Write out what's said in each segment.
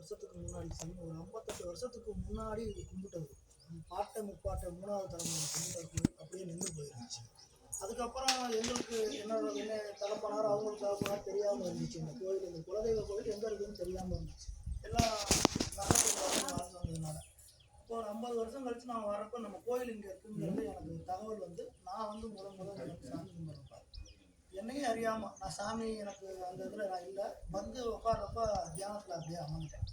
வருஷத்துக்கு முன்னாடி சாமி ஒரு ஐம்பத்தெட்டு வருஷத்துக்கு முன்னாடி கும்பிட்டது. பாட்டை முப்பாட்டை மூணாவது தலைமுறை கும்பிட்ட அப்படியே நின்று போயிருந்துச்சு. அதுக்கப்புறம் எங்களுக்கு என்ன என்ன தலைப்பனார் அவங்களுக்கு தலைப்பனார் தெரியாமல் இருந்துச்சு. இந்த கோயில் இந்த குலதெய்வ கோயில் எங்கே இருக்குன்னு தெரியாமல் இருந்துச்சு. எல்லாம் நகரத்தில் வந்ததுனால. இப்போ ஒரு ஐம்பது வருஷம் கழிச்சு நான் வரப்போ நம்ம கோயில் இங்கே இருக்குங்கிறது எனக்கு தகவல் வந்து நான் வந்து முதல் முதல் சாமி கும்பிட்றேன் என்னையும் அறியாமல் நான் சாமி எனக்கு அந்த இதில் நான் இல்லை. வந்து உட்கார்றப்ப தியானத்தில் அப்படியே அமர்ந்துட்டேன்.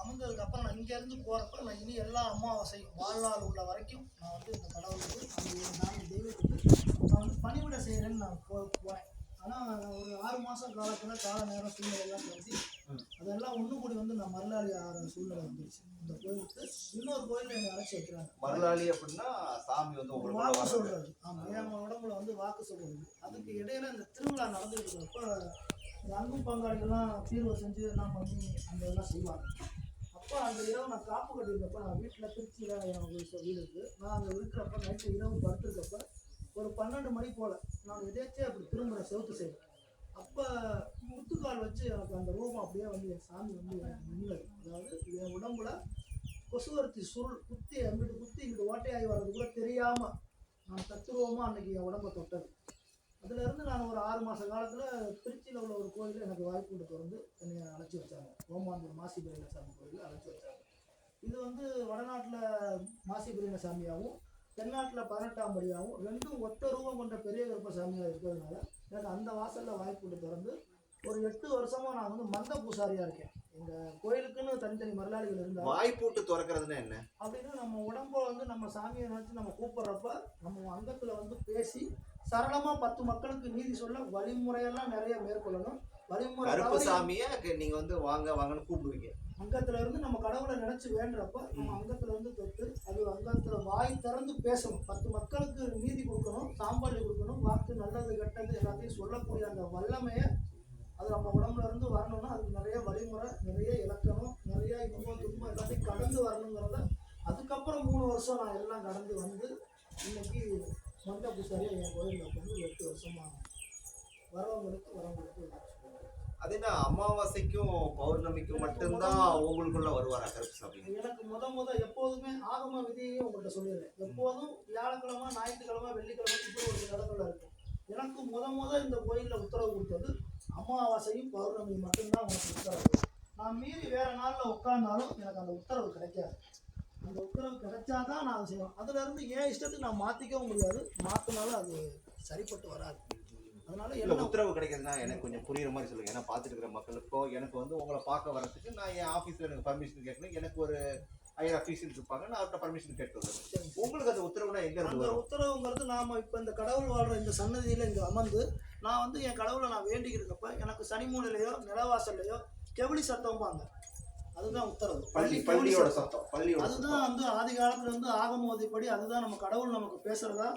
அமர்ந்ததுக்கப்புறம் நான் இங்கேருந்து போகிறப்ப நான் இனி எல்லா அமாவாசையும் வாழ்நாள் உள்ள வரைக்கும் நான் வந்து இந்த கடவுளுக்கு அந்த நான்கு தெய்வத்துக்கு நான் வந்து பணிவிட செய்கிறேன்னு நான் போ போனேன் ஆனால் ஒரு ஆறு மாதம் காலத்தில் கால நேரம் சூழ்நிலை எல்லாம் கருதி அதெல்லாம் ஒன்று கூடி வந்து நான் மறுநாள் ஆகிற சூழ்நிலை வந்துருச்சு. இந்த கோயிலுக்கு இன்னொரு கோயில் என்னை அழைச்சி வைக்கிறாங்க. மருளாளி அப்படின்னா சாமி வந்து வாக்கு. சொல்றது. ஆமா என் உடம்புல வந்து வாக்கு சொல்றது. அதுக்கு இடையில இந்த திருவிழா நடந்துட்டு இருக்கிறப்ப அன்பு பங்காளிகள்லாம் தீர்வு செஞ்சு எல்லாம் பண்ணி அந்த இதெல்லாம் செய்வாங்க. அப்போ அந்த இரவு நான் காப்பு கட்டியிருக்கப்ப நான் வீட்டில் திருச்சியில் எனக்கு வீடு இருக்குது நான் அங்கே இருக்கிறப்ப நைட்டு இரவு படுத்திருக்கப்ப ஒரு பன்னெண்டு மணி போல் நான் எதேச்சே அப்படி திரும்புகிறேன் செவுத்து சைடு. அப்போ முத்துக்கால் வச்சு எனக்கு அந்த ரூபம் அப்படியே வந்து என் சாமி வந்து எனக்கு நின்னது அதாவது என் உடம்புல கொசுவர்த்தி சுருள் குத்தி அங்கிட்டு குத்தி இங்கிட்டு ஓட்டையாகி வர்றது கூட தெரியாமல் நான் தத்துருவமாக அன்னைக்கு என் உடம்பை தொட்டது. அதுல இருந்து நான் ஒரு ஆறு மாத காலத்தில் திருச்சியில் உள்ள ஒரு கோயிலில் எனக்கு வாய்ப்பு கொடுத்து வந்து என்னை அழைச்சி வச்சாங்க. ஓமாந்தூர் மாசி சாமி கோயிலில் அழைச்சி வச்சாங்க. இது வந்து வடநாட்டில் மாசி சாமியாகவும் தென்னாட்டில் பதினெட்டாம் படியாகவும் ரெண்டும் ஒத்த ரூபம் கொண்ட பெரிய கருப்பசாமியாக இருக்கிறதுனால எனக்கு அந்த வாசலில் வாய்ப்பு திறந்து ஒரு எட்டு வருஷமாக நான் வந்து மந்த பூசாரியாக இருக்கேன். எங்கள் கோயிலுக்குன்னு தனித்தனி மரலாளிகள் இருந்தால் வாய்ப்பூட்டு திறக்கிறதுனா என்ன? அப்படின்னு நம்ம உடம்ப வந்து நம்ம சாமியை நினச்சி நம்ம கூப்பிட்றப்ப நம்ம அங்கத்தில் வந்து பேசி சரளமாக பத்து மக்களுக்கு நீதி சொல்ல வழிமுறையெல்லாம் நிறைய மேற்கொள்ளணும். வழிமுறை கருப்பு சாமிய நீங்க வந்து வாங்க வாங்கன்னு கூப்பிடுவீங்க. அங்கத்துல இருந்து நம்ம கடவுளை நினைச்சு வேண்டுறப்ப நம்ம அங்கத்துல இருந்து தொட்டு அது அங்கத்துல வாய் திறந்து பேசணும். பத்து மக்களுக்கு நீதி கொடுக்கணும் சாம்பாடு கொடுக்கணும் வாக்கு நல்லது கெட்டது எல்லாத்தையும் சொல்லக்கூடிய அந்த வல்லமையை அது நம்ம உடம்புல இருந்து வரணும்னா அதுக்கு நிறைய வழிமுறை நிறைய இலக்கணம் நிறைய இன்பம் துன்பம் எல்லாத்தையும் கடந்து வரணுங்கிறத அதுக்கப்புறம் மூணு வருஷம் நான் எல்லாம் கடந்து வந்து இன்னைக்கு மண்ட பூசாரியா என் கோயிலில் வந்து எட்டு வருஷமா வரவங்களுக்கு வரவங்களுக்கு அது என்ன அமாவாசைக்கும் பௌர்ணமிக்கும் மட்டும்தான் உங்களுக்குள்ள வருவாரா கருப்பு சாமி? எனக்கு முத முத எப்போதுமே ஆகம விதியையும் உங்கள்கிட்ட சொல்லிடுறேன். எப்போதும் வியாழக்கிழமை ஞாயிற்றுக்கிழமை வெள்ளிக்கிழமை இப்படி ஒரு இடத்துல இருக்கும். எனக்கு முத முத இந்த கோயிலில் உத்தரவு கொடுத்தது அமாவாசையும் பௌர்ணமி மட்டும்தான் உனக்கு உத்தரவு. நான் மீறி வேற நாளில் உட்கார்ந்தாலும் எனக்கு அந்த உத்தரவு கிடைக்காது. அந்த உத்தரவு கிடைச்சாதான் நான் அதை செய்வேன். அதுல இருந்து ஏன் இஷ்டத்துக்கு நான் மாற்றிக்கவும் முடியாது. மாற்றினாலும் அது சரிப்பட்டு வராது. அதனால என்ன உத்தரவு கிடைக்கிறதுனா எனக்கு கொஞ்சம் புரியுற மாதிரி சொல்லுங்க. ஏன்னா பார்த்துட்டு இருக்கிற மக்களுக்கோ எனக்கு வந்து உங்களை பார்க்க வரதுக்கு நான் என் ஆஃபீஸில் எனக்கு பர்மிஷன் கேட்கணும். எனக்கு ஒரு ஹையர் அஃபீஷியல்ஸ் இருப்பாங்க. நான் அவர்கிட்ட பர்மிஷன் கேட்டு. உங்களுக்கு அந்த உத்தரவுனா எங்க அந்த உத்தரவுங்கிறது நாம இப்ப இந்த கடவுள் வாழ்ற இந்த சன்னதியில இங்க அமர்ந்து நான் வந்து என் கடவுளை நான் வேண்டிக்கிறப்ப எனக்கு சனிமூலையிலையோ நிலவாசல்லையோ கெவிலி சத்தம்பாங்க அதுதான் உத்தரவு. பள்ளி பள்ளியோட சத்தம். பள்ளியோட அதுதான் வந்து ஆதி காலத்துல இருந்து ஆகமோதிப்படி அதுதான் நம்ம கடவுள் நமக்கு பேசுறதா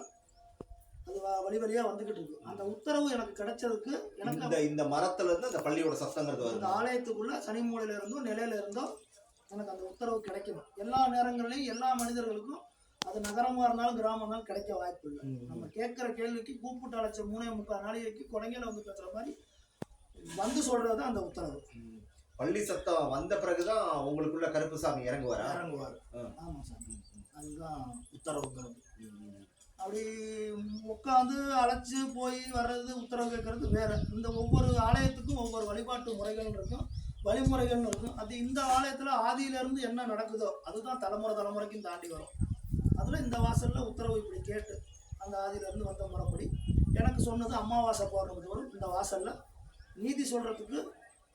அது வழி வழியா வந்துகிட்டு இருக்கு. அந்த உத்தரவு எனக்கு கிடைச்சதுக்கு எனக்கு இந்த இந்த மரத்துல இருந்து அந்த பள்ளியோட சத்தங்கிறது வருது. ஆலயத்துக்குள்ள சனி மூலையில இருந்தோ நிலையில இருந்தோ எனக்கு அந்த உத்தரவு கிடைக்கணும் எல்லா நேரங்கள்லையும் எல்லா மனிதர்களுக்கும் அது நகரமா இருந்தாலும் கிராமம் இருந்தாலும் கிடைக்க வாய்ப்பு இல்லை. நம்ம கேட்குற கேள்விக்கு கூப்பிட்டு அழைச்ச மூணே முக்கால் நாளைக்கு குழந்தைல வந்து பேசுற மாதிரி வந்து சொல்றது அந்த உத்தரவு. பள்ளி சத்தம் வந்த பிறகுதான் உங்களுக்குள்ள கருப்பு சாமி இறங்குவாரா? இறங்குவார். ஆ. ஆமா சார். அதுதான் உத்தரவுங்கிறது. அப்படி உட்காந்து அழைச்சு போய் வர்றது உத்தரவு கேட்கறது வேற. இந்த ஒவ்வொரு ஆலயத்துக்கும் ஒவ்வொரு வழிபாட்டு முறைகள் இருக்கும் வழிமுறைகள் இருக்கும். அது இந்த ஆலயத்துல ஆதியில இருந்து என்ன நடக்குதோ அதுதான் தலைமுறை தலைமுறைக்கும் தாண்டி வரும். அதுல இந்த வாசல்ல உத்தரவு இப்படி கேட்டு அந்த ஆதியில இருந்து வந்த முறைப்படி எனக்கு சொன்னது அமாவாசை தோறும் இந்த வாசல்ல நீதி சொல்றதுக்கு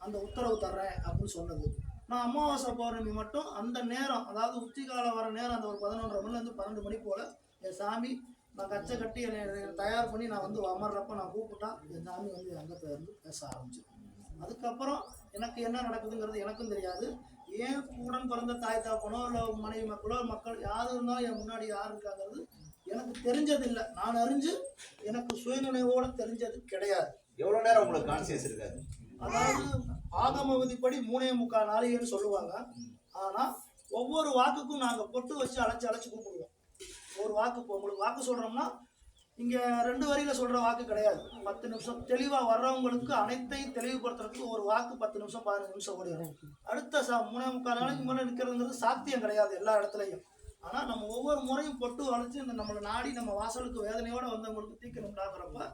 அந்த உத்தரவு தர்றேன் அப்படின்னு சொன்னது. நான் அமாவாசை பௌர்ணமி மட்டும் அந்த நேரம் அதாவது உச்சி வர நேரம் அந்த ஒரு பதினொன்றரை மணிலேருந்து பன்னெண்டு மணி போல என் சாமி நான் கச்சை கட்டி என்னை தயார் பண்ணி நான் வந்து அமர்றப்ப நான் கூப்பிட்டா என் சாமி வந்து என் அங்கத்தை இருந்து பேச ஆரம்பிச்சிடும். அதுக்கப்புறம் எனக்கு என்ன நடக்குதுங்கிறது எனக்கும் தெரியாது. ஏன் உடன் பிறந்த தாய் தாப்பனோ இல்லை மனைவி மக்களோ மக்கள் யார் இருந்தாலும் என் முன்னாடி யார் இருக்காங்கிறது எனக்கு தெரிஞ்சதில்லை. நான் அறிஞ்சு எனக்கு சுயநினைவோடு தெரிஞ்சது கிடையாது. எவ்வளோ நேரம் உங்களுக்கு கான்சியஸ் இருக்காது? ஆகம விதிப்படி மூணே முக்கால் நாளிகைன்னு சொல்லுவாங்க. ஆனா ஒவ்வொரு வாக்குக்கும் நாங்க பொட்டு வச்சு அழைச்சு அழைச்சு கூப்பிடுவோம் ஒரு வாக்கு இப்போ உங்களுக்கு வாக்கு சொல்றோம்னா இங்க ரெண்டு வரியில சொல்ற வாக்கு கிடையாது. பத்து நிமிஷம் தெளிவா வர்றவங்களுக்கு அனைத்தையும் தெளிவுபடுத்துறதுக்கு ஒரு வாக்கு பத்து நிமிஷம் பதினஞ்சு நிமிஷம் ஓடிடும் அடுத்த சா மூணே முக்கால் நாளைக்கு முன்னாடி நிற்கிறதுங்கிறது சாத்தியம் கிடையாது எல்லா இடத்துலையும். ஆனா நம்ம ஒவ்வொரு முறையும் பொட்டு வளைச்சு இந்த நம்மளை நாடி நம்ம வாசலுக்கு வேதனையோட வந்தவங்களுக்கு தீக்கணும்டாங்கிறப்ப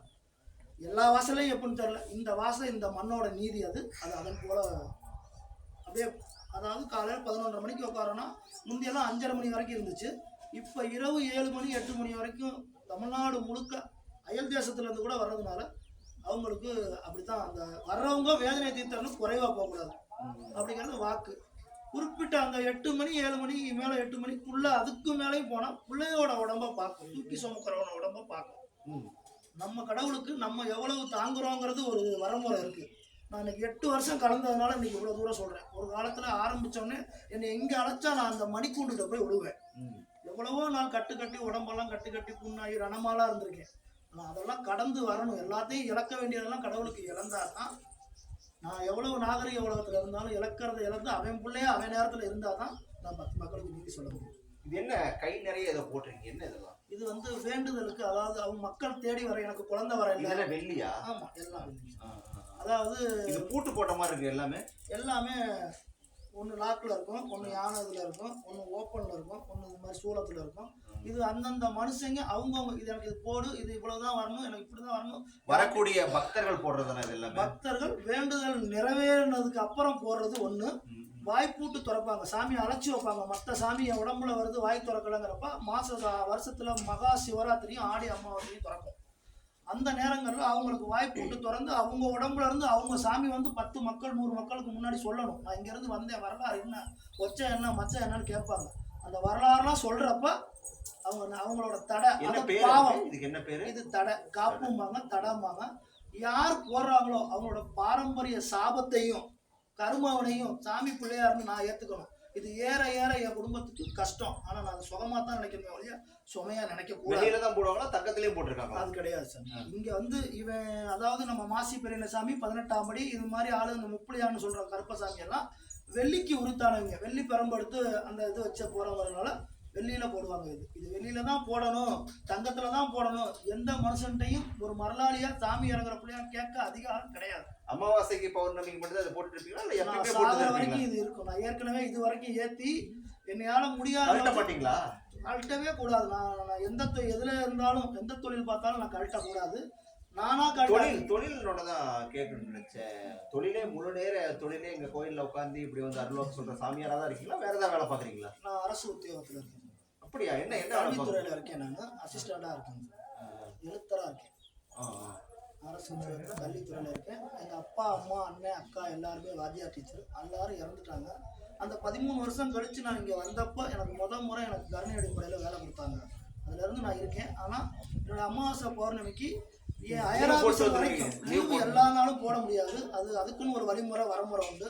எல்லா வாசலையும் எப்படின்னு தெரியல. இந்த வாசல் இந்த மண்ணோட நீதி அது. அது அதன் போல அப்படியே அதாவது காலையில் பதினொன்றரை மணிக்கு உட்காரோன்னா முந்தையெல்லாம் அஞ்சரை மணி வரைக்கும் இருந்துச்சு. இப்போ இரவு ஏழு மணி எட்டு மணி வரைக்கும் தமிழ்நாடு முழுக்க அயல் தேசத்துலேருந்து கூட வர்றதுனால அவங்களுக்கு அப்படித்தான். அந்த வர்றவங்க வேதனை தீர்த்தரணும் குறைவாக போகக்கூடாது. அப்படிங்கிறது வாக்கு. குறிப்பிட்ட அந்த எட்டு மணி ஏழு மணி மேலே எட்டு மணிக்குள்ள அதுக்கு மேலேயும் போனால் பிள்ளையோட உடம்ப பார்க்கும். தூக்கி சுமக்கிறவன உடம்ப பார்க்கும். நம்ம கடவுளுக்கு நம்ம எவ்வளவு தாங்குறோங்கிறது ஒரு வரமுறை இருக்கு. நான் இன்னைக்கு எட்டு வருஷம் கலந்ததுனால இன்னைக்கு இவ்வளோ தூரம் சொல்கிறேன் ஒரு காலத்தில் ஆரம்பித்தோடனே என்னை எங்கே அழைச்சா நான் அந்த மணிக்கூண்டுகிட்ட போய் விழுவேன் ம். எவ்வளவோ நாள் கட்டு கட்டி உடம்பெல்லாம் கட்டு கட்டி புண்ணாகி ரணமாலாம் இருந்திருக்கேன். ஆனால் அதெல்லாம் கடந்து வரணும். எல்லாத்தையும் இழக்க வேண்டியதெல்லாம் கடவுளுக்கு இழந்தாதான் தான் நான் எவ்வளவு நாகரிக உலகத்தில் இருந்தாலும் இழக்கிறத இழந்து அவன் பிள்ளைய அவன் நேரத்தில் இருந்தால் தான் நான் பத்து மக்களுக்கு நீதி சொல்ல முடியும். இது என்ன? கை நிறைய இதை போட்டிருக்கீங்க. என்ன இதெல்லாம்? இது வந்து வேண்டுதலுக்கு அதாவது அவங்க மக்கள் தேடி வர எனக்கு குழந்தை வர இல்லை. இதெல்லாம் வெள்ளியா? ஆமாம் எல்லாம் ஆ, ஆ, ஆ. அதாவது இது பூட்டு போட்ட மாதிரி இருக்கு எல்லாமே? எல்லாமே ஒன்று லாக்கில் இருக்கும் ஒன்று யானை இதில் இருக்கும் ஒன்று ஓப்பனில் இருக்கும் ஒன்று இது மாதிரி சூளத்தில் இருக்கும். இது அந்தந்த மனுஷங்க அவங்கவுங்க இது எனக்கு இது போடு இது இவ்வளவுதான் வரணும் எனக்கு இப்படி தான் வரணும். வரக்கூடிய பக்தர்கள் போடுறதுனா இது எல்லாமே? பக்தர்கள் வேண்டுதல் நிறைவேறினதுக்கு அப்புறம் போடுறது ஒன்று ம். வாய்ப்பூட்டு திறப்பாங்க சாமி அழைச்சி வைப்பாங்க. மற்ற சாமி என் உடம்புல வருது வாய் திறக்கலங்கிறப்ப மாச வருஷத்துல மகா சிவராத்திரியும் ஆடி அமாவாசையும் திறக்கும். அந்த நேரங்களில் அவங்களுக்கு வாய்ப்பூட்டு திறந்து அவங்க உடம்புல இருந்து அவங்க சாமி வந்து பத்து மக்கள் நூறு மக்களுக்கு முன்னாடி சொல்லணும். நான் இங்கேருந்து வந்தேன் வரலாறு என்ன ஒச்ச என்ன மச்ச என்னன்னு கேட்பாங்க. அந்த வரலாறுலாம் சொல்றப்ப அவங்க அவங்களோட தடை பாவம்? இதுக்கு என்ன பேரு? இது தடை காப்பும்பாங்க தடம்பாங்க. யார் போடுறாங்களோ அவங்களோட பாரம்பரிய சாபத்தையும் கருமாவனையும் சாமி பிள்ளையாருன்னு நான் ஏத்துக்கணும். இது ஏற ஏற என் குடும்பத்துக்கு கஷ்டம். ஆனா நான் அதை சுகமா தான் நினைக்கணுமே ஒழிய சுமையா நினைக்க கூடாது. தான் போடுவாங்களா? போட்டிருக்காங்களா? அது கிடையாது சார் இங்க வந்து இவன் அதாவது நம்ம மாசி பெரியசாமி பதினெட்டாம் படி இது மாதிரி ஆளு இந்த முப்பளியான்னு சொல்ற கருப்பசாமி எல்லாம் வெள்ளிக்கு உரித்தானவங்க. வெள்ளி பெரம்பெடுத்து அந்த இது வச்ச போறவங்கனால வெள்ளியில போடுவாங்க இது. இது வெளியில தான் போடணும். தங்கத்துல தான் போடணும். எந்த மனுஷன்ட்டையும் ஒரு மரலாளியா சாமி இறங்குற பிள்ளையா கேட்க அதிகாரம் கிடையாது. அமாவாசைக்கு பௌர்ணமிக்கு மட்டும் தான் அதை போட்டுட்டு இருப்பீங்களா? இல்ல எப்பயுமே சாகிற வரைக்கும் இது இருக்கும். நான் ஏற்கனவே இது வரைக்கும் ஏத்தி என்னையால முடியாத மாட்டீங்களா? கழட்டவே கூடாது. நான் நான் எந்த எதுல இருந்தாலும் எந்த தொழில் பார்த்தாலும் நான் கழட்ட கூடாது. நானா தொழில் தொழிலோட தான் கேட்கணும்னு நினைச்சேன். தொழிலே முழு நேர தொழிலே எங்க கோயில்ல உட்காந்து இப்படி வந்து அருள்வாக்கு சொல்ற சாமியாரா தான் இருக்கீங்களா? வேற ஏதாவது வேலை பாக்குறீங்களா நான் அரசு உத்தியோகத்துல இருக்கேன். அப்படியா? என்ன என்ன கல்வித்துறையில இருக்கேன் நான் அசிஸ்டண்டா இருக்கேன் எழுத்தரா இருக்கேன். அரசு கல்வித்துறையில இருக்கேன். எங்க அப்பா அம்மா அண்ணன் அக்கா எல்லாருமே வாத்தியார் டீச்சர் எல்லாரும் இறந்துட்டாங்க. அந்த பதிமூணு வருஷம் கழிச்சு நான் இங்க வந்தப்போ எனக்கு முத முறை எனக்கு கருணை அடிப்படையில வேலை கொடுத்தாங்க. அதுல இருந்து நான் இருக்கேன். ஆனா என்னோட அமாவாசை பௌர்ணமிக்கு அயராக போட்டு வரைக்கும். லீவு. எல்லா நாளும் போட முடியாது. அது அதுக்குன்னு ஒரு வழிமுறை வரமுறை உண்டு.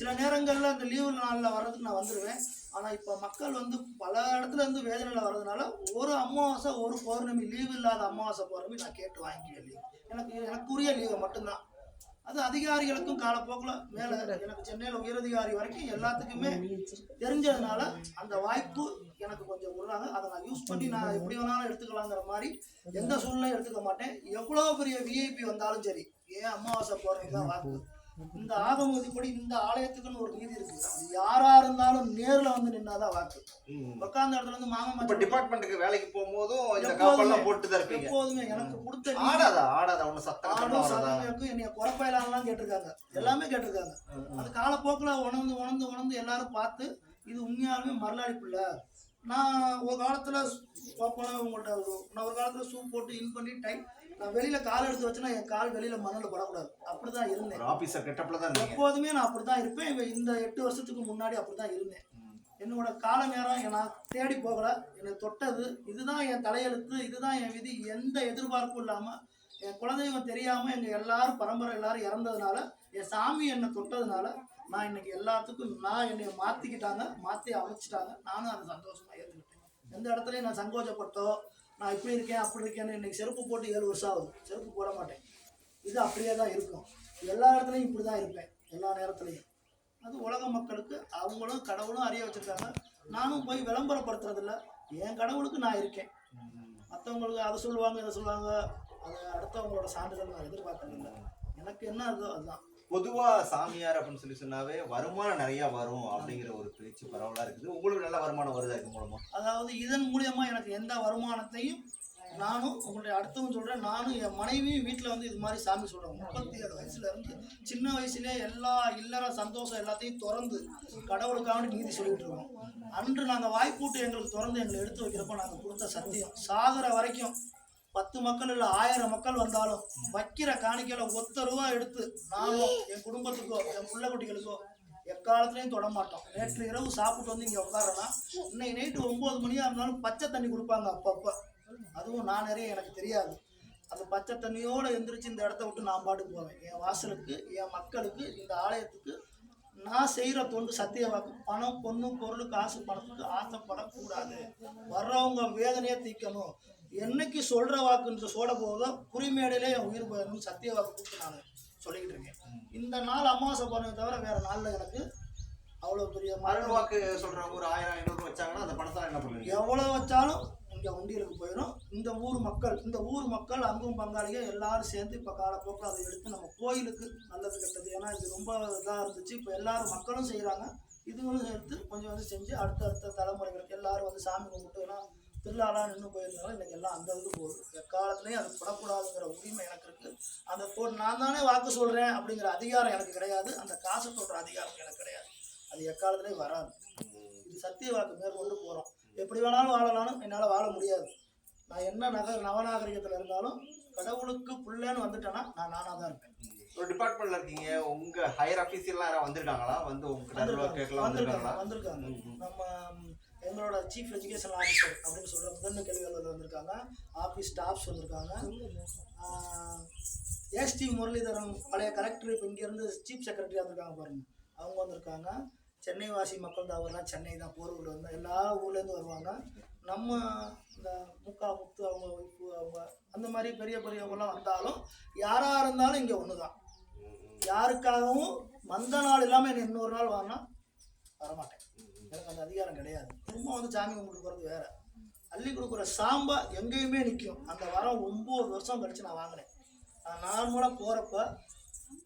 சில நேரங்களில் அந்த லீவு நாளில் வர்றதுக்கு நான் வந்துடுவேன் ஆனால் இப்போ மக்கள் வந்து பல இடத்துல இருந்து வேதனையில் வர்றதுனால ஒரு அமாவாசை ஒரு பௌர்ணமி லீவு இல்லாத அமாவாசை பௌர்ணமி நான் கேட்டு வாங்கிக்கிறேன் லீவு எனக்கு எனக்குரிய லீவை மட்டும்தான். அது அதிகாரிகளுக்கும் காலப்போக்கில் மேலே எனக்கு சென்னையில் உயரதிகாரி வரைக்கும் எல்லாத்துக்குமே தெரிஞ்சதுனால அந்த வாய்ப்பு எனக்கு கொஞ்சம் விடுறாங்க அதை நான் யூஸ் பண்ணி நான் எப்படி வேணாலும் எடுத்துக்கலாங்கிற மாதிரி எந்த சூழ்நிலையும் எடுத்துக்க மாட்டேன். எவ்வளோ பெரிய விஐபி வந்தாலும் சரி ஏன் அமாவாசை பௌர்ணமி தான் வாக்கு இந்த ஆகம விதிப்படி இந்த ஆலயத்துக்குன்னு ஒரு நீதி இருக்கு யாரா இருந்தாலும் நேர்ல வந்து நின்னாதான் வாக்கு. உட்கார்ந்த இடத்துல இருந்து மாமா இப்ப டிபார்ட்மெண்ட்டுக்கு வேலைக்கு போகும்போதும் இந்த. காப்பெல்லாம் போட்டு தான் இருப்பீங்க. எப்போதுமே எனக்கு கொடுத்த ஆடாதா? ஆடாதா? ஒண்ணு சத்தம் ஆடும் சதவீதம் என்னைய குறைப்பயலாம் கேட்டிருக்காங்க. எல்லாமே கேட்டிருக்காங்க. அது காலப்போக்கில் உணர்ந்து உணர்ந்து உணர்ந்து எல்லாரும் பார்த்து இது உண்மையாலுமே மரலாடி பிள்ளை. நான் ஒரு காலத்தில் போல உங்கள்கிட்ட நான் ஒரு காலத்தில் ஷூ போட்டு இன் பண்ணி டைட் நான் வெளியில் கால் எடுத்து வச்சேன்னா என் கால் வெளியில் மண்ணில் படக்கூடாது. அப்படி தான் இருந்தேன் ஆபீசர் கெட்டப்ல தான் எப்போதுமே நான் அப்படி தான் இருப்பேன் இந்த எட்டு வருஷத்துக்கு முன்னாடி அப்படி தான் இருந்தேன் என்னோட கால நேரம் நான் தேடி போகல. என்னை தொட்டது. இதுதான் என் தலையெழுத்து. இதுதான் என் விதி. எந்த எதிர்பார்ப்பும் இல்லாமல் என் குலதெய்வம் தெரியாமல் எங்கள் எல்லாரும் பரம்பரை எல்லாரும் இறந்ததுனால என் சாமி என்னை தொட்டதுனால நான் இன்னைக்கு எல்லாத்துக்கும் நான் என்னை மாற்றிக்கிட்டாங்க மாற்றி அமைச்சிட்டாங்க. நானும் அதை சந்தோஷமாக ஏற்றுக்கிட்டேன் எந்த இடத்துலையும் நான் சங்கோச்சப்பட்டோ நான் இப்படி இருக்கேன் அப்படி இருக்கேன்னு இன்னைக்கு செருப்பு போட்டு ஏழு வருஷம் ஆகுது. செருப்பு போட மாட்டேன். இது அப்படியே தான் இருக்கும். எல்லா இடத்துலையும் இப்படி தான் இருப்பேன் எல்லா நேரத்துலையும். அது உலக மக்களுக்கு அவங்களும் கடவுளும் அறிய வச்சிருக்காங்க. நானும் போய் விளம்பரப்படுத்துறதில்ல. என் கடவுளுக்கு நான் இருக்கேன். மற்றவங்களுக்கு அதை சொல்லுவாங்க இதை சொல்லுவாங்க. அது அடுத்தவங்களோட சான்றிதழ் நான் எதிர்பார்க்கறதில்ல. எனக்கு என்ன அதோ அதுதான். பொதுவா சாமியார் அப்படின்னு சொல்லி சொன்னாவே வருமானம் நிறைய வரும் அப்படிங்கிற ஒரு பேச்சு பரவலா இருக்குது. உங்களுக்கு நல்ல வருமானம் வருதா இது மூலமா? அதாவது இதன் மூலியமா எனக்கு எந்த வருமானத்தையும் நானும் உங்களுடைய அடுத்தவங்க சொல்கிறேன் நானும் என் மனைவியும் வீட்டில் வந்து இது மாதிரி சாமி சொல்கிறேன் முப்பத்தி ஏழு வயசுல இருந்து சின்ன வயசுலேயே எல்லா இல்லற சந்தோஷம் எல்லாத்தையும் திறந்து கடவுளுக்காக நீதி சொல்லிட்டு இருக்கோம். அன்று நாங்கள் வாய்ப்பூட்டு எங்களுக்கு திறந்து எங்களை எடுத்து வைக்கிறப்ப நாங்கள் கொடுத்த சத்தியம். சாகிற வரைக்கும் பத்து மக்கள் இல்லை ஆயிரம் மக்கள் வந்தாலும் வைக்கிற காணிக்கையில ஒத்த ரூபா எடுத்து நானும் என் குடும்பத்துக்கோ என் பிள்ளை குட்டிகளுக்கோ எக்காலத்துலையும் தொட மாட்டோம். நேற்று இரவு சாப்பிட்டு வந்து இங்கே உட்காரனா இன்னைக்கு நைட்டு ஒம்பது மணியா இருந்தாலும் பச்சை தண்ணி கொடுப்பாங்க அப்பப்போ. அதுவும் நான் நிறைய எனக்கு தெரியாது. அந்த பச்சை தண்ணியோட எந்திரிச்சு இந்த இடத்த விட்டு நான் பாட்டுக்கு போவேன். என் வாசலுக்கு என் மக்களுக்கு இந்த ஆலயத்துக்கு நான் செய்கிற தொண்டு சத்திய வாக்கு பணம் பொண்ணு பொருள் காசு பணத்துக்கு ஆசைப்படக்கூடாது. வர்றவங்க வேதனையை தீக்கணும் என்னைக்கு சொல்ற வாக்குன்ற சோட போதோ குறிமேடையிலே என் உயிர் போயிடணும் சத்திய வாக்கு கொடுத்து நான் சொல்லிக்கிட்டு இருக்கேன். இந்த நாள் அமாவாசை போனதை தவிர வேற நாளில் எனக்கு அவ்வளோ பெரிய மரண வாக்கு சொல்றவங்க ஒரு ஆயிரம் ஐநூறு வச்சாங்கன்னா அந்த பணத்தை என்ன பண்ணுவீங்க? எவ்வளோ வச்சாலும் இங்கே உண்டியலுக்கு போயிடும் இந்த ஊர் மக்கள் இந்த ஊர் மக்கள் அங்கும் பங்காளிக எல்லாரும் சேர்ந்து இப்போ காலப்போக்கில் அதை எடுத்து நம்ம கோயிலுக்கு நல்லது கெட்டது. ஏன்னா இது ரொம்ப இதாக இருந்துச்சு. இப்போ எல்லாரும் மக்களும் செய்கிறாங்க இதுகளும் சேர்த்து கொஞ்சம் வந்து செஞ்சு அடுத்த அடுத்த தலைமுறைகளுக்கு எல்லாரும் வந்து சாமி கும்பிட்டு திருவிழாலாம் நின்று போயிருந்தாலும் இன்னைக்கு எல்லாம் அந்த இது போகுது. எக்காலத்துலேயும் அது படக்கூடாதுங்கிற உரிமை எனக்கு இருக்குது அந்த போ நான் தானே வாக்கு சொல்கிறேன் அப்படிங்கிற அதிகாரம் எனக்கு கிடையாது. அந்த காசு சொல்கிற அதிகாரம் எனக்கு கிடையாது. அது எக்காலத்துலேயும் வராது. இது சத்திய வாக்கு மேற்கொண்டு போகிறோம் எப்படி வேணாலும் வாழலாம்னு என்னால் வாழ முடியாது. நான் என்ன நக நவநாகரிகத்தில் இருந்தாலும் கடவுளுக்கு புள்ளேன்னு வந்துட்டேன்னா நான் நானாக தான் இருப்பேன். ஒரு டிபார்ட்மெண்ட்ல இருக்கீங்க. உங்க ஹையர் அபிசியல்லாம் யாராவது வந்திருக்காங்களா? வந்து உங்ககிட்ட கேட்கலாம் வந்திருக்காங்க. வந்திருக்காங்களா? வந்திருக்காங்க. நம்ம எங்களோட சீஃப் எஜுகேஷன் ஆஃபீஸர் அப்படின்னு சொல்கிற முதன்மை கல்வியாளர் வந்திருக்காங்க. ஆஃபீஸ் ஸ்டாஃப்ஸ் வந்திருக்காங்க எஸ்டி முரளிதரன் பழைய கலெக்டர் இப்போ இங்கேருந்து சீஃப் செக்ரட்டரியாக வந்திருக்காங்க பாருங்க. அவங்க வந்திருக்காங்க. சென்னை வாசி மக்கள் தான் அவர்லாம் சென்னை தான் போர்வூர் வந்து எல்லா ஊர்லேருந்து வருவாங்க. நம்ம இந்த முக்கா முத்து அவங்க ஒய்ஃபு அவங்க அந்த மாதிரி பெரிய பெரியவங்களாம் வந்தாலும் யாராக இருந்தாலும் இங்கே ஒன்று தான் யாருக்காகவும் வந்த நாள் இல்லாமல் என்ன இன்னொரு நாள் வாங்கினா வரமாட்டேன். எனக்கு அந்த அதிகாரம் கிடையாது. சும்மா வந்து சாமி கும்பிட்டு போகிறது வேற. அள்ளி கொடுக்குற சாம்பா எங்கேயுமே நிற்கும் அந்த வாரம் ஒம்பது வருஷம் கழிச்சு நான் வாங்கினேன். நான் நார்மலாக போகிறப்ப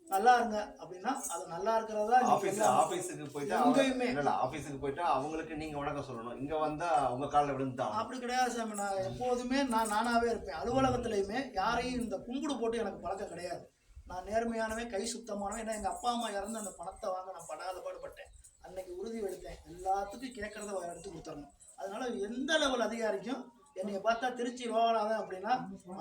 நல்லா இருங்க அப்படின்னா அது நல்லா இருக்கிறதா ஆபீஸ் ஆபீஸுக்கு போயிட்டு எங்கேயுமே. அவங்க- இல்ல ஆபீஸுக்கு போயிட்டு அவங்களுக்கு நீங்க வணக்கம் சொல்லணும். இங்க வந்தா உங்க காலில் விழுந்துட்டாங்க அப்படி கிடையாது சாமி. நான் எப்போதுமே நான் நானாவே இருப்பேன். அலுவலகத்துலையுமே யாரையும் இந்த கும்பிடு போட்டு எனக்கு பழக்கம் கிடையாது. நான் நேர்மையானவன் கை சுத்தமானவன். ஏன்னா எங்கள் அப்பா அம்மா இறந்து அந்த பணத்தை வாங்க நான் படாத பாடுபட்டேன் அன்னைக்கு உறுதி எடுத்தேன். எல்லாத்துக்கும் கேட்கறத எடுத்து கொடுத்துடணும். அதனால எந்த லெவல் அதிகாரிக்கும் என்னைய பார்த்தா திருச்சி லோகநாதன் அப்படின்னா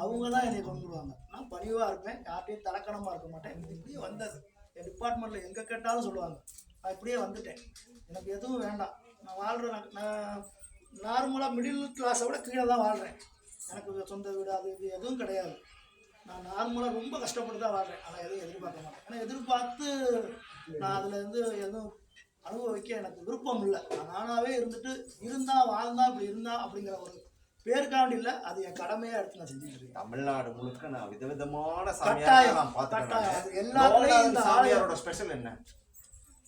அவங்க தான் என்னை கொண்டுடுவாங்க நான் பணிவாக இருப்பேன். யார்ட்டையும் தலக்கணமாக இருக்க மாட்டேன். இது இப்படியே வந்தது. என் டிபார்ட்மெண்ட்டில் எங்கே கேட்டாலும் சொல்லுவாங்க. நான் இப்படியே வந்துட்டேன். எனக்கு எதுவும் வேண்டாம். நான் வாழ்கிற நான் நார்மலாக மிடில் கிளாஸை விட கீழே தான் வாழ்கிறேன் எனக்கு சொந்த வீடு அது இது எதுவும் கிடையாது. நான் நார்மலாக ரொம்ப கஷ்டப்பட்டு தான் வாழ்கிறேன் ஆனால் எதுவும் எதிர்பார்க்க மாட்டேன். ஆனால் எதிர்பார்த்து நான் அதில் இருந்து எதுவும் அனுபவிக்க எனக்கு விருப்பம் இல்லை. நான் நானாகவே இருந்துட்டு இருந்தா வாழ்ந்தா இப்படி இருந்தா அப்படிங்கிற ஒரு பேருக்காண்டி இல்லை. அது என் கடமையாக எடுத்து நான் செஞ்சுட்டு இருக்கேன். தமிழ்நாடு முழுக்க நான் விதவிதமான சாமியார் நான். அது எல்லாத்துலயும் இந்த சாமியாரோட ஸ்பெஷல் என்ன?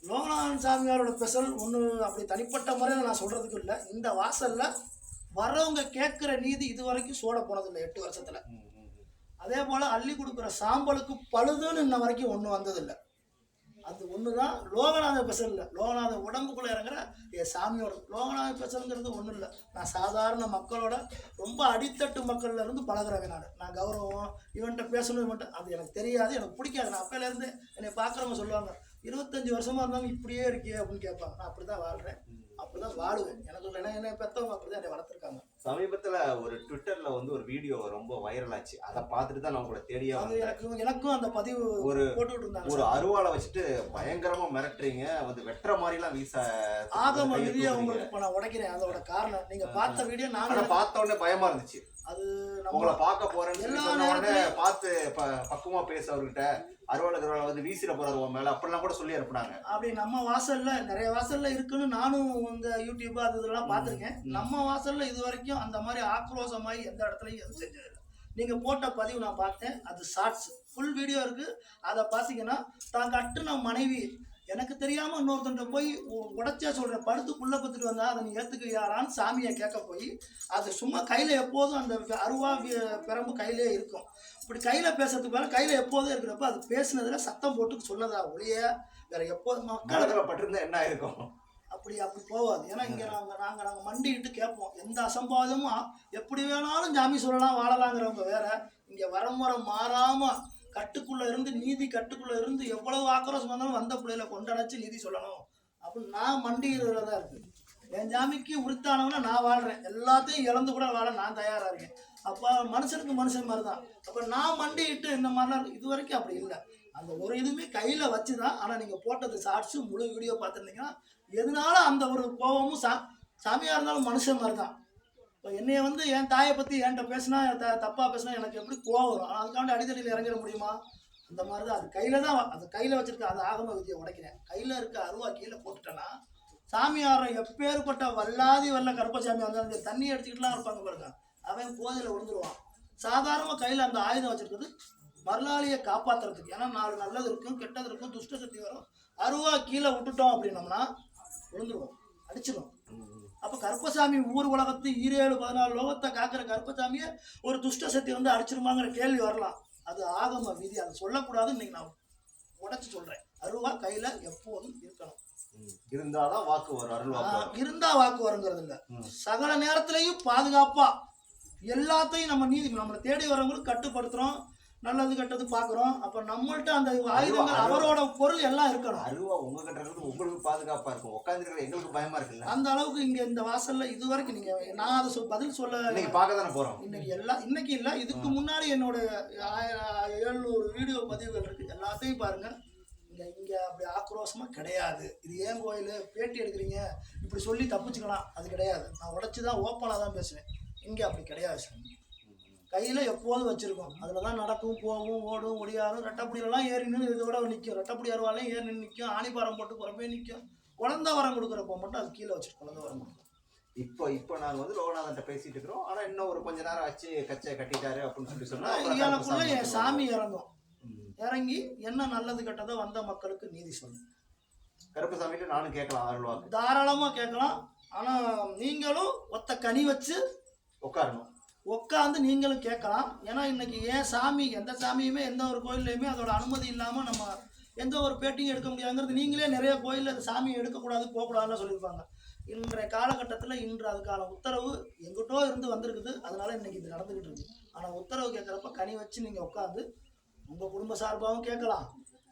லோகநாதன் சாமியாரோட ஸ்பெஷல் ஒன்று அப்படி தனிப்பட்ட முறையில் நான் சொல்கிறதுக்கு இல்லை. இந்த வாசலில் வர்றவங்க கேட்குற நீதி இது வரைக்கும் சோட போனதில்லை எட்டு வருஷத்தில். அதே போல் அள்ளி கொடுக்குற சாம்பலுக்கு பழுதுன்னு இன்ன வரைக்கும் ஒன்றும் வந்ததில்லை அது ஒன்று தான் லோகநாத பெசல் இல்லை. லோகநாத உடம்புக்குள்ளே இறங்குற என் சாமியோட லோகநாத ஸ்பெஷலுங்கிறது ஒன்றும் இல்லை. நான் சாதாரண மக்களோட ரொம்ப அடித்தட்டு மக்கள்ல இருந்து பழகுறவன் நான். நான் கௌரவம் இவன்கிட்ட பேசணும் இவன்ட்ட அது எனக்கு தெரியாது எனக்கு பிடிக்காது. நான் அப்பையிலேருந்து என்னை பார்க்குறவங்க சொல்லுவாங்க இருபத்தஞ்சி வருஷமாக இருந்தாலும் இப்படியே இருக்கே அப்படின்னு கேட்பாங்க. நான் அப்படி தான் வாழ்கிறேன் அப்படி தான் வாழுவேன். எனக்கு என்ன என்னை பெற்றவங்க அப்படி தான் என்னை வளர்த்துருக்காங்க. சமீபத்துல ஒரு ட்விட்டர்ல வந்து ஒரு வீடியோ ரொம்ப வைரல் ஆச்சு. அதை பார்த்துட்டு தான் நான் உங்களை தேடியே எனக்கு எனக்கும் அந்த பதிவு ஒரு போட்டுக்கிட்டு இருந்தாங்க ஒரு அருவாளை வச்சுட்டு பயங்கரமா மிரட்டுறீங்க. வந்து வெட்டுற மாதிரி எல்லாம் வீச ஆகம தூக்குறீங்க. உங்களுக்கு நான் உடைக்கிறேன். அதோட காரணம் நீங்க பார்த்த வீடியோ நானும் பார்த்த உடனே பயமா இருந்துச்சு. அது உங்களை பார்க்க போறேன்னு பார்த்து பக்குவமா பேச அவர்கிட்ட அருவாளை கருவாளை வந்து வீசிட போறாரு உன் மேல. அப்படிலாம் கூட சொல்லி அனுப்புனாங்க. அப்படி நம்ம வாசல்ல நிறைய வாசல்ல இருக்குன்னு நானும் இந்த யூடியூப் அது இதெல்லாம் பார்த்துருக்கேன். நம்ம வாசல்ல இது வரைக்கும் அந்த மாதிரி ஆக்ரோஷமாயி எந்த இடத்துலையும் எதுவும் செஞ்சதில்லை நீங்க போட்ட பதிவு நான் பார்த்தேன். அது ஷார்ட்ஸ். ஃபுல் வீடியோ இருக்கு. அதை பார்த்தீங்கன்னா தான் கட்டுன மனைவி எனக்கு தெரியாம இன்னொருத்தன்ட்ட போய் உடைச்சா சொல்ற படுத்து புள்ள பத்துட்டு வந்தா அதை நீ ஏத்துக்கியாரான்னு சாமியை கேட்க போய் அது சும்மா கையில எப்போதும் அந்த அருவா பிரம்பு கையிலே இருக்கும். இப்படி கையில பேசுறதுக்கு மேல கையில எப்போதும் இருக்கிறப்ப அது பேசுனதுல சத்தம் போட்டு சொன்னதா ஒழிய வேற எப்போதும் மக்கள் பட்டிருந்தா என்ன ஆயிருக்கும்? அப்படி அப்படி போகாது ஏன்னா இங்க நாங்க நாங்க நாங்க மண்டிட்டு கேட்போம். எந்த அசம்பாதமும் எப்படி வேணாலும் ஜாமி சொல்லலாம் வாழலாங்கிறவங்க வேற. இங்க வரமுறை மாறாம கட்டுக்குள்ள இருந்து நீதி கட்டுக்குள்ள இருந்து எவ்வளவு ஆக்ரோஷம் வந்தாலும் வந்த பிள்ளைகளை கொண்டடைச்சு நீதி சொல்லணும். அப்படின்னு நான் மண்டிகிறதுல தான் இருக்கு. என் ஜாமிக்கு உரித்தானவனா நான் வாழ்றேன். எல்லாத்தையும் இழந்து கூட வாழ நான் தயாரா இருக்கேன். அப்ப மனுஷனுக்கு மனுஷன் மாதிரி தான் அப்ப நான் மண்டிட்டு இந்த மாதிரிலாம் இது வரைக்கும் அப்படி இல்லை. அந்த ஒரு இதுவுமே கையில வச்சுதான். ஆனா நீங்க போட்டது ஷார்ட்ஸும் முழு வீடியோ பார்த்துருந்தீங்கன்னா எதனால அந்த ஒரு கோபமும் சா சாமியாக இருந்தாலும் மனுஷன் மாதிரி தான் என்னைய வந்து என் தாயை பற்றி என்கிட்ட பேசினா த தப்பாக பேசினா எனக்கு எப்படி கோவம் வரும்? ஆனால் அதுக்காண்டி அடித்தடியில் இறங்கிட முடியுமா? அந்த மாதிரி தான் அது கையில் தான் அது கையில் வச்சுருக்க அது ஆகம விதியை உடைக்கிறேன். கையில் இருக்க அருவா கீழே போட்டுட்டேன்னா சாமியாரை எப்பேற்பட்ட வல்லாதி வல்ல கருப்பசாமி வந்து அந்த தண்ணி அடிச்சுக்கிட்டுலாம் இருப்பாங்க பாருங்க. அவன் போதையில் விழுந்துருவான். சாதாரணமாக கையில் அந்த ஆயுதம் வச்சுருக்கிறது மரலாளியை காப்பாற்றுறதுக்கு ஏன்னா நாலு நல்லது இருக்கும் கெட்டது இருக்கும் துஷ்ட சக்தி வரும். அருவா கீழே விட்டுட்டோம் அப்படின்னோம்னா விழுந்துருவோம். அடிச்சிடும் அப்போ கருப்பசாமி ஊர் உலகத்து ஈரேழு பதினாலு லோகத்தை காக்கிற கருப்பசாமியை ஒரு துஷ்ட சக்தி வந்து அடிச்சிருமாங்கிற கேள்வி வரலாம். அது ஆகம விதி. அதை சொல்லக்கூடாது இன்னைக்கு நான் உடைச்சு சொல்றேன். அருவா கையில எப்போதும் இருக்கணும். இருந்தாதான் வாக்கு வரும் இருந்தா வாக்கு வருங்கிறது இல்ல. சகல நேரத்திலையும் பாதுகாப்பா எல்லாத்தையும் நம்ம நீதி நம்மளை தேடி வரவங்களுக்கு கட்டுப்படுத்துறோம். நல்லது கெட்டது பார்க்குறோம் அப்போ நம்மள்ட்ட அந்த ஆயுதங்கள் அவரோட பொருள் எல்லாம் இருக்கணும். அருவா உங்ககிட்ட இருந்து உங்களுக்கு பாதுகாப்பா இருக்கும். உட்காந்துருக்கிற எங்களுக்கு பயமா இருக்குல்ல? அந்த அளவுக்கு இங்க இந்த வாசல்ல இது வரைக்கும் நீங்க நான் அதை சொல் பதில் சொல்ல இன்னைக்கு பார்க்க தானே போறோம்? இன்னைக்கு எல்லாம் இன்னைக்கு இல்ல இதுக்கு முன்னாடி என்னோட எழுநூறு வீடியோ பதிவுகள் இருக்கு. எல்லாத்தையும் பாருங்க. இங்க இங்க அப்படி ஆக்ரோஷமா கிடையாது. இது ஏன் கோயில்? பேட்டி எடுக்கிறீங்க. இப்படி சொல்லி தப்பிச்சுக்கலாம். அது கிடையாது. நான் உடைச்சு தான் ஓப்பனாக தான் பேசுவேன். இங்க அப்படி கிடையாது சாமி. கையில எப்போதும் வச்சிருக்கோம். அதுல தான் நடக்கும் போகும் ஓடும் ஒடியாரும் ரெட்டப்படியிலலாம் ஏறி நின்று இதோட நிற்கும் ரெட்டப்படி அருவாலையும் ஏறி நின்று நிற்கும் ஆணிப்பாரம் போட்டு புறப்பே நிற்கும் குழந்தை வரம் கொடுக்குறப்போ மட்டும் அது கீழே வச்சிருக்கோம் குழந்தை வரம் கொடுக்கும் இப்போ இப்போ நாங்க வந்து லோகநாதன்ட்ட பேசிட்டு இருக்கிறோம். ஆனா இன்னும் ஒரு கொஞ்ச நேரம் ஆச்சு கச்சை கட்டிட்டாரு அப்படின்னு சொல்லி சொன்னா அப்புறம் எனக்குள்ள என் சாமி இறங்கும். இறங்கி என்ன நல்லது கெட்டதோ வந்த மக்களுக்கு நீதி சொல்லும் கருப்பசாமிகிட்ட நானும் கேட்கலாம் அருள் வாக்கு தாராளமா கேட்கலாம். ஆனா நீங்களும் ஒத்த கனி வச்சு உட்காரணும். உட்காந்து நீங்களும் கேட்கலாம். ஏன்னா இன்னைக்கு ஏன் சாமி எந்த சாமியுமே எந்த ஒரு கோயில்லையுமே அதோட அனுமதி இல்லாமல் நம்ம எந்த ஒரு பேட்டியும் எடுக்க முடியாதுங்கிறது நீங்களே நிறைய கோயிலில் அந்த சாமியை எடுக்கக்கூடாது போகக்கூடாதுன்னு சொல்லியிருப்பாங்க. இன்றைய காலகட்டத்தில் இன்று அதுக்கான உத்தரவு எங்கிட்டோ இருந்து வந்திருக்குது. அதனால் இன்னைக்கு இது நடந்துக்கிட்டு இருக்கு. ஆனால் உத்தரவு கேட்குறப்ப கனி வச்சு நீங்கள் உட்காந்து உங்கள் குடும்ப சார்பாகவும் கேட்கலாம்.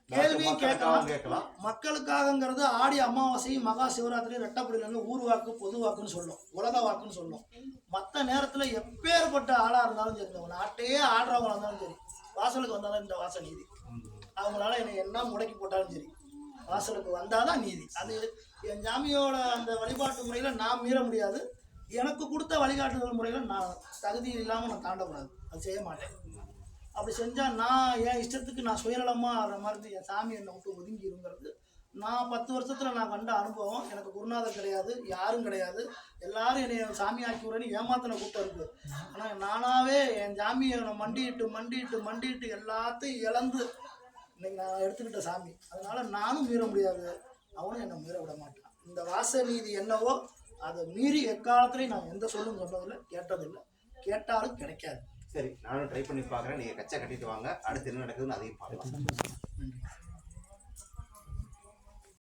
கேள்வியும் கேட்கலாம். கேட்கலாம். மக்களுக்காகங்கிறது ஆடி அமாவாசை மகா சிவராத்திரி ரெட்டப்படியிலேருந்து ஊர் வாக்கு பொது வாக்குன்னு சொல்லும். உலக வாக்குன்னு சொல்லும். மற்ற நேரத்தில் எப்பேற்பட்ட ஆளாக இருந்தாலும் சரி இந்த நாட்டையே ஆடுறவங்களா இருந்தாலும் சரி வாசலுக்கு வந்தாலும் இந்த வாசல் நீதி. அவங்களால என்னை என்ன முடக்கி போட்டாலும் சரி வாசலுக்கு வந்தாதான் நீதி. அது என் ஜாமியோட அந்த வழிபாட்டு முறையில் நான் மீற முடியாது. எனக்கு கொடுத்த வழிகாட்டுதல் முறையில் நான் தகுதி இல்லாமல் நான் தாண்டக்கூடாது. அது செய்ய மாட்டேன். அப்படி செஞ்சால் நான் என் இஷ்டத்துக்கு நான் சுயநலமாக ஆடுற மாதிரி என் சாமி என்னை விட்டு ஒதுங்கிடுங்கிறது நான் பத்து வருஷத்தில் நான் கண்ட அனுபவம். எனக்கு குருநாதர் கிடையாது யாரும் கிடையாது. எல்லாரும் என்னை சாமி ஆக்கி விடுறேன்னு ஏமாத்தின கூட்டம் இருக்கு. ஆனால் நானாவே என் சாமியை நான் மண்டிட்டு மண்டிட்டு மண்டிட்டு எல்லாத்தையும் இழந்து இன்னைக்கு நான் எடுத்துக்கிட்ட சாமி. அதனால நானும் மீற முடியாது. அவனும் என்னை மீற விட மாட்டான். இந்த வாச நீதி என்னவோ அதை மீறி எக்காலத்துலையும் நான் எந்த சொல்லும் சொன்னதில்லை கேட்டதில்லை. கேட்டாலும் கிடைக்காது. சரி நானும் ட்ரை பண்ணி பார்க்குறேன். நீங்கள் கச்சா கட்டிட்டு வாங்க. அடுத்து என்ன நடக்குதுன்னு அதையும் பார்க்கலாம்.